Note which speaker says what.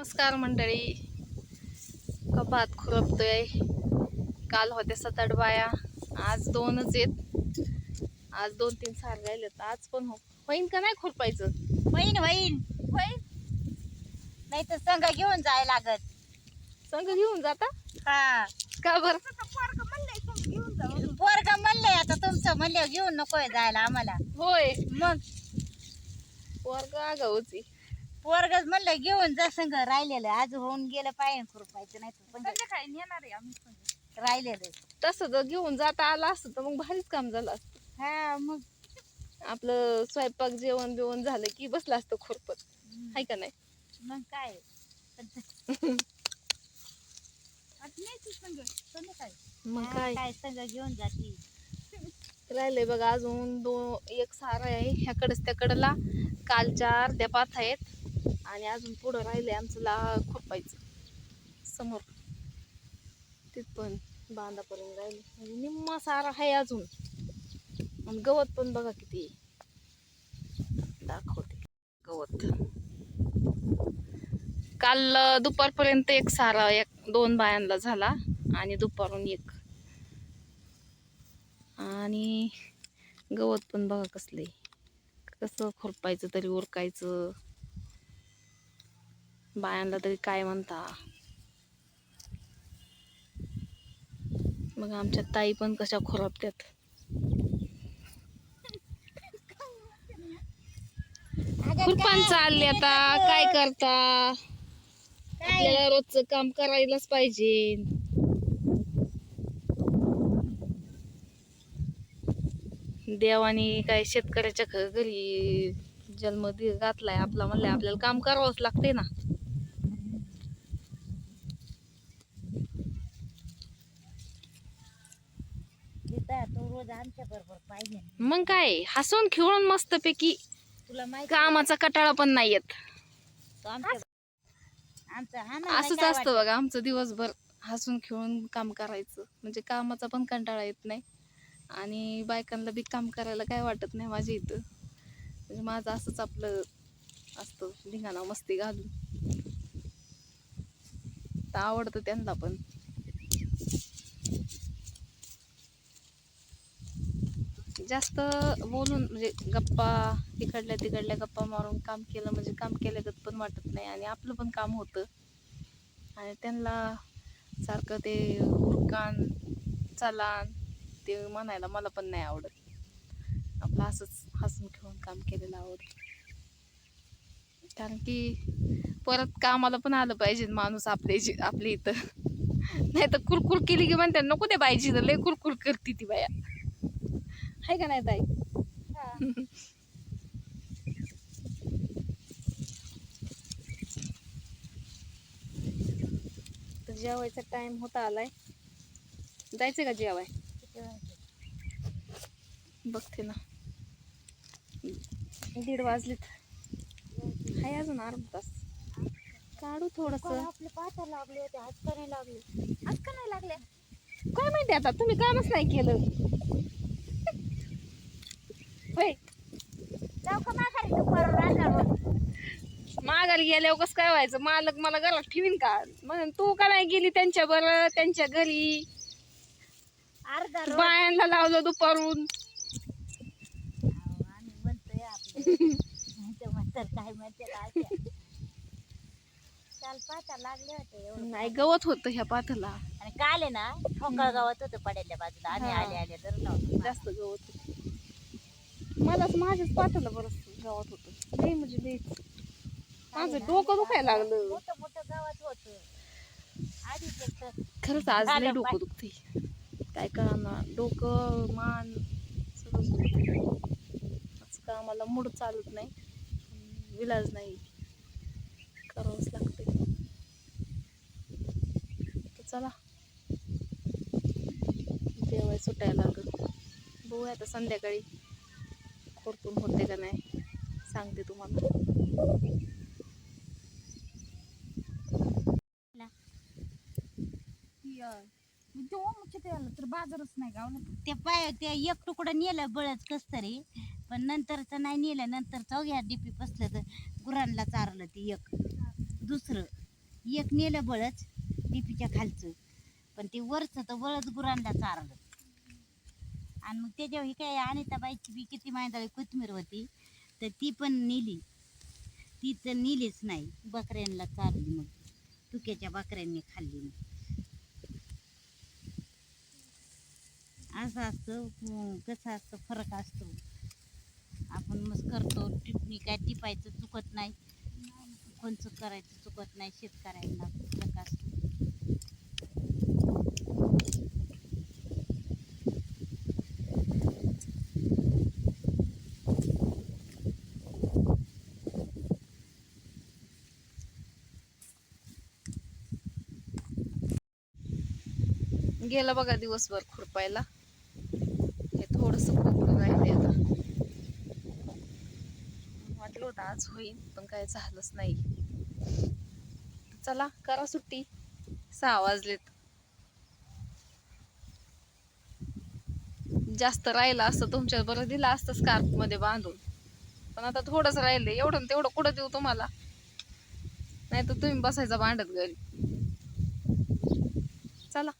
Speaker 1: नमस्कार मंडळी. कपात खुरपतोय. काल होत्या सात आठ बाया. आज दोनच येत आज दोन तीन सार राहिलेत. आज पण हो होईन का नाही खुरपायचं?
Speaker 2: होईन होईन.
Speaker 1: होईन.
Speaker 2: नाही तर संघ घेऊन जाय लागत
Speaker 1: संग घेऊन जाता?
Speaker 2: हा.
Speaker 1: का बर?
Speaker 2: पोरग म्हणलंय आता तुमचं म्हणलं घेऊन नकोय जायला आम्हाला.
Speaker 1: होय.
Speaker 2: मग?
Speaker 1: वर्ग आगाऊची.
Speaker 2: पोरग म्हणलं घेऊन जा संघ राहिलेलं. आज होऊन गेलं पाहिजे खुरपायचं नाही तर संग
Speaker 1: नेणार आहे आम्ही
Speaker 2: राहिलेलं
Speaker 1: तसं जर घेऊन जाता आलं असतं तर मग भारीच काम झालं असतं.
Speaker 2: हा मग.
Speaker 1: आपलं स्वयंपाक जेवण बिवण झालं की बसलं असतं खुरपत हाय का नाही?
Speaker 2: मग काय?
Speaker 1: मग
Speaker 2: हा,
Speaker 1: काय?
Speaker 2: काय संघ घेऊन जाती.
Speaker 1: राहिले बघा अजून दोन एक सारा आहे. ह्याकडच त्याकडला. कालच्या अर्ध्या पाथ आहेत. आणि अजून पुढं राहिले आमचं ला खुरपायचं. समोर. तिथपण बांधापर्यंत राहिले. म्हणजे निम्मा सारा आहे अजून. आणि गवत पण बघा किती दाखवते. गवत. काल दुपारपर्यंत एक सारा एक दोन बायांना झाला. आणि दुपारून एक. आणि गवत पण बघा कसले कसं खुरपायचं तरी उरकायचं. बायांना तरी काय म्हणता? मग आमच्या ताई पण कशा खुरपत्यात? खुरपान चालले आता? काय करता? आपल्याला रोजचं काम करायलाच पाहिजे. देवाने काय शेतकऱ्याच्या घरी जन्म घातलाय आपला म्हणलाय आपल्याला काम करावंच लागते ना.
Speaker 2: तो रोज आमच्या बरोबर पाहिजे
Speaker 1: मग काय हसून खेळून मस्तपैकी
Speaker 2: तुला माहिती
Speaker 1: कामाचा कटाळा पण नाही येत.
Speaker 2: तो आमच्या आमचं हा ना
Speaker 1: असंच
Speaker 2: काय
Speaker 1: असतं बघा आमचं दिवसभर हसून खेळून काम करायचं. म्हणजे कामाचा पण कंटाळा येत नाही. आणि बायकांना बी काम करायला काय वाटत नाही माझ्या इथं. म्हणजे माझं असंच आपलं असतं धिंगाणा मस्ती घालून. तर आवडतं त्यांना पण. जास्त बोलून म्हणजे गप्पा इकडल्या तिकडल्या गप्पा मारून काम केलं म्हणजे काम केल्यागत पण वाटत नाही आणि आपलं पण काम होतं. आणि त्यांना सारखं ते हुरकान चालान ते म्हणायला मला पण नाही आवडत. आपलं असंच हसून खेळून काम केलेलं आवडतं. कारण की परत कामाला पण आलं पाहिजे माणूस आपल्या आपल्या इथं. नाही तर कुरकुर केली की म्हणतात नको ते बायची तर लय कुरकुर करते ती बाया. आहे का नाही ताई? जेवायचा टाइम होता आलाय. जायचं का जेवाय? बघते ना. दीड वाजलेत. हाय अजून अर्धा तास. काढू थोडस.
Speaker 2: आपले पाठा लागले होते? आज का नाही लागले?
Speaker 1: आज का नाही लागल्या काय माहिती आता तुम्ही कामच नाही केलं.
Speaker 2: का माघारी
Speaker 1: गेल्यावर कसं काय व्हायचं? मालक मला घरात ठेवीन का? म्हणून तू का नाही गेली त्यांच्या बरं त्यांच्या घरी?
Speaker 2: अर्धा रोज.
Speaker 1: बायांना लावलं दुपारून.
Speaker 2: आम्ही म्हणतोय आपलं. ते म्हणतात काय अशा. काल लागले होते एवढं.
Speaker 1: नाही गवत होतं ह्या पाथला
Speaker 2: आणि काल आहे ना ठोकळ गावात होतं पडेल्या बाजूला. आम्ही
Speaker 1: हा.
Speaker 2: आले आले तर नव्हतं.
Speaker 1: जास्त गवत होतं. मलाच माझ्याच पाथला बरं गवत होतं. लई म्हणजे लईच माझं डोकं दुखायला लागलं.
Speaker 2: मोठं मोठं गावात होत. आधीच
Speaker 1: खरंच आज लई डोकं. दुखते काय कळणार डोकं मान सगळं दुखतंय. आज कामाला मूड चालत नाही. विलाज नाही. करावंच लागते तर चला. जेवाय सुटायला लागत बघूया आता संध्याकाळी. खुरपून होते का नाही सांगते तुम्हाला.
Speaker 2: तर बाजारच नाही गावला. ते पाय ते एक तुकडं नेलं बळच कस तरी पण नंतरचं नाही नेलं नंतर चौघ्या डीपी पसलं तर गुरांना चारलं ती एक. दुसरं एक नेलं बळच टिपीच्या खालचं पण ते वरचं तर बळच गुरांना चारलं. आणि मग त्याच्यावर ही काय अनिताबाईची बी किती माहिती कोथमीर होती तर ती पण नेली. ती तर नेलीच नाही बकऱ्यांना चालली मग. तुक्याच्या बकऱ्यांनी खाल्ली मग. असं असतं कसं असतं फरक असतो. आपण मग करतो टिपणी काय टिपायचं चुकत नाही. कोणचं करायचं चुकत नाही शेतकऱ्यांना फरक असतो.
Speaker 1: गेला बघा दिवसभर खुरपायला. हे थोडस कोकण राहिले आता. वाटलं होतं आज होईल पण काय झालंच नाही. चला करा सुट्टी. सहा वाजलेत. जास्त राहिलं असतं तुमच्या बरं दिलं असतं स्कार्फमध्ये बांधून. पण आता थोडंच राहिलंय. एवढं तेवढं कुठं देऊ तुम्हाला? नाही तर तुम्ही बसायचा भांडत घरी. चला.